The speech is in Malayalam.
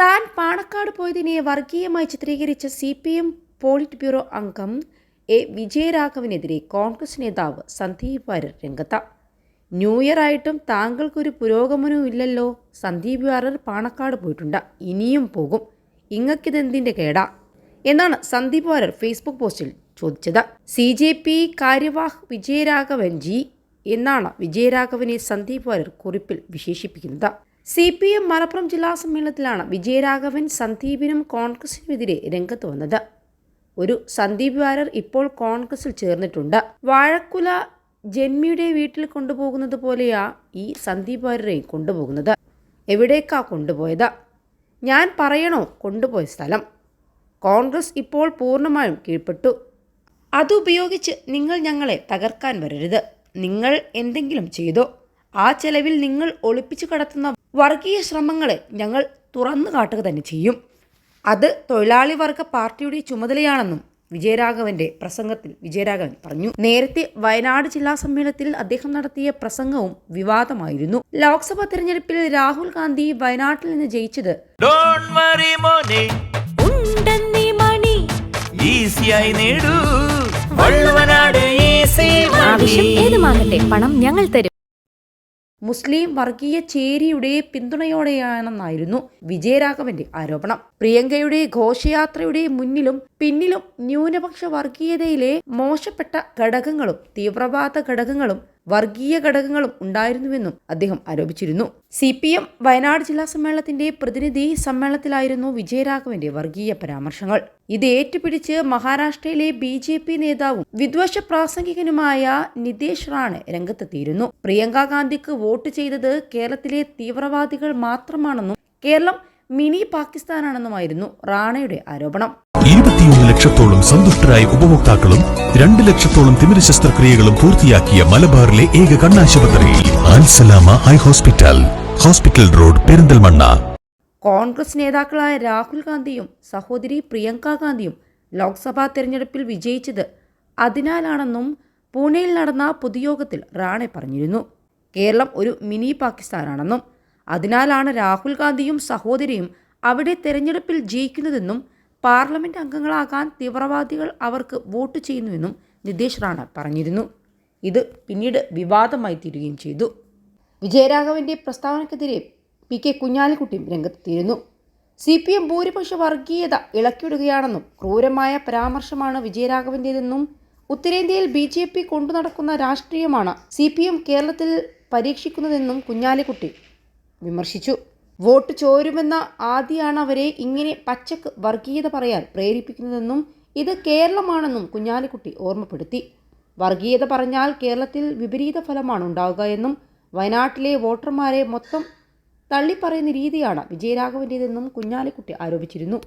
താൻ പാണക്കാട് പോയതിനെ വർഗീയമായി ചിത്രീകരിച്ച C P M polit bureau അംഗം എ വിജയരാഘവനെതിരെ കോൺഗ്രസ് നേതാവ് സന്ദീപ് വാര്യർ രംഗത്ത്. ന്യൂ ഇയർ ആയിട്ടും താങ്കൾക്കൊരു പുരോഗമനവും ഇല്ലല്ലോ. സന്ദീപ് വാര്യർ പാണക്കാട് പോയിട്ടുണ്ട്. ഇനിയും പോകും. ഇങ്ങക്കിതെന്തിന്റെ കേടാ? എന്നാണ് സന്ദീപ് വാര്യർ ഫേസ്ബുക്ക് പോസ്റ്റിൽ ചോദിച്ചത്. സി ജെ പി കാര്യവാഹ് വിജയരാഘവൻ ജി എന്നാണ് വിജയരാഘവനെ സന്ദീപ് വാര്യർ കുറിപ്പിൽ വിശേഷിപ്പിക്കുന്നത്. സി പി എം മലപ്പുറം ജില്ലാ സമ്മേളനത്തിലാണ് വിജയരാഘവൻ സന്ദീപിനും കോൺഗ്രസിനുമെതിരെ രംഗത്ത് വന്നത്. ഒരു സന്ദീപ് വാര്യർ ഇപ്പോൾ കോൺഗ്രസിൽ ചേർന്നിട്ടുണ്ട്. വാഴക്കുല ജന്മിയുടെ വീട്ടിൽ കൊണ്ടുപോകുന്നത് പോലെയാ ഈ സന്ദീപ് വാര്യരെയും കൊണ്ടുപോകുന്നത്. എവിടേക്കാ കൊണ്ടുപോയത്? ഞാൻ പറയണോ കൊണ്ടുപോയ സ്ഥലം? കോൺഗ്രസ് ഇപ്പോൾ പൂർണമായും കീഴ്പ്പെട്ടു. അതുപയോഗിച്ച് നിങ്ങൾ ഞങ്ങളെ തകർക്കാൻ വരരുത്. നിങ്ങൾ എന്തെങ്കിലും ചെയ്തോ? ആ ചെലവിൽ നിങ്ങൾ ഒളിപ്പിച്ചു കടത്തുന്ന വർഗീയ ശ്രമങ്ങളെ ഞങ്ങൾ തുറന്നു കാട്ടുക തന്നെ ചെയ്യും. അത് തൊഴിലാളി വർഗ പാർട്ടിയുടെ ചുമതലയാണെന്നും വിജയരാഘവന്റെ പ്രസംഗത്തിൽ വിജയരാഘവൻ പറഞ്ഞു. നേരത്തെ വയനാട് ജില്ലാ സമ്മേളനത്തിൽ അദ്ദേഹം നടത്തിയ പ്രസംഗവും വിവാദമായിരുന്നു. ലോക്സഭാ തെരഞ്ഞെടുപ്പിൽ രാഹുൽ ഗാന്ധി വയനാട്ടിൽ നിന്ന് ജയിച്ചത് ഡോൺ വറി മോനെ. ഉണ്ടെന്നീ മണി. ഈസിയായി നേടൂ. വള്ളുവനാട് ഈസി ആവശ്യം ഏതുമാകട്ടെ പണം ഞങ്ങൾ തരും. മുസ്ലിം വർഗീയ ചേരിയുടെ പിന്തുണയോടെയാണെന്നായിരുന്നു വിജയരാഘവന്റെ ആരോപണം. പ്രിയങ്കയുടെ ഘോഷയാത്രയുടെ മുന്നിലും പിന്നിലും ന്യൂനപക്ഷ വർഗീയതയിലെ മോശപ്പെട്ട ഘടകങ്ങളും തീവ്രവാദ ഘടകങ്ങളും വർഗീയ ഘടകങ്ങളും ഉണ്ടായിരുന്നുവെന്നും അദ്ദേഹം ആരോപിച്ചിരുന്നു. സി പി എം വയനാട് ജില്ലാ സമ്മേളനത്തിന്റെ പ്രതിനിധി സമ്മേളനത്തിലായിരുന്നു വിജയരാഘവന്റെ വർഗീയ പരാമർശങ്ങൾ. ഇത് ഏറ്റുപിടിച്ച് മഹാരാഷ്ട്രയിലെ ബി ജെ പി നേതാവും വിദ്വേഷ പ്രാസംഗികനുമായ നിതേഷ് റാണ് രംഗത്തെത്തിയിരുന്നു. പ്രിയങ്ക ഗാന്ധിക്ക് വോട്ട് ചെയ്തത് കേരളത്തിലെ തീവ്രവാദികൾ മാത്രമാണെന്നും കേരളം മിനി പാകിസ്ഥാനാണെന്നുമായിരുന്നു റാണയുടെ ആരോപണം. ഇരുപത്തിയൊന്ന് ലക്ഷത്തോളം സന്തുഷ്ടരായ ഉപഭോക്താക്കളും രണ്ട് ലക്ഷത്തോളം തിമിര ശസ്ത്രക്രിയകളും പൂർത്തിയാക്കിയ മലബാറിലെ ഏക കണ്ണാശുപത്രി Ansalama eye hospital hospital road Perinthalmanna. Congress നേതാക്കളായ രാഹുൽ ഗാന്ധിയും സഹോദരി പ്രിയങ്ക ഗാന്ധിയും ലോക്സഭാ തെരഞ്ഞെടുപ്പിൽ വിജയിച്ചത് അതിനാലാണെന്നും പൂനെയിൽ നടന്ന പൊതുയോഗത്തിൽ റാണെ പറഞ്ഞിരുന്നു. കേരളം ഒരു മിനി പാകിസ്ഥാനാണെന്നും അതിനാലാണ് രാഹുൽ ഗാന്ധിയും സഹോദരിയും അവിടെ തെരഞ്ഞെടുപ്പിൽ ജയിക്കുന്നതെന്നും പാർലമെന്റ് അംഗങ്ങളാകാൻ തീവ്രവാദികൾ അവർക്ക് വോട്ട് ചെയ്യുന്നുവെന്നും നിതേഷ് റാണ പറഞ്ഞിരുന്നു. ഇത് പിന്നീട് വിവാദമായി തീരുകയും ചെയ്തു. വിജയരാഘവന്റെ പ്രസ്താവനക്കെതിരെ പി കെ കുഞ്ഞാലിക്കുട്ടിയും രംഗത്തെത്തിയിരുന്നു. സി പി എം ഭൂരിപക്ഷ വർഗീയത ഇളക്കിയിടുകയാണെന്നും ക്രൂരമായ പരാമർശമാണ് വിജയരാഘവന്റേതെന്നും ഉത്തരേന്ത്യയിൽ ബി ജെ പി കൊണ്ടു നടക്കുന്ന രാഷ്ട്രീയമാണ് സി പി എം കേരളത്തിൽ പരീക്ഷിക്കുന്നതെന്നും കുഞ്ഞാലിക്കുട്ടി വിമർശിച്ചു. വോട്ട് ചോരുമെന്ന ആദ്യമാണ് അവരെ ഇങ്ങനെ പച്ചക്ക് വർഗീയത പറയാൻ പ്രേരിപ്പിക്കുന്നതെന്നും ഇത് കേരളമാണെന്നും കുഞ്ഞാലിക്കുട്ടി ഓർമ്മപ്പെടുത്തി. വർഗീയത പറഞ്ഞാൽ കേരളത്തിൽ വിപരീത ഫലമാണ് ഉണ്ടാവുക എന്നും വയനാട്ടിലെ വോട്ടർമാരെ മൊത്തം തള്ളിപ്പറയുന്ന രീതിയാണ് വിജയരാഘവന്റേതെന്നും കുഞ്ഞാലിക്കുട്ടി ആരോപിച്ചിരുന്നു.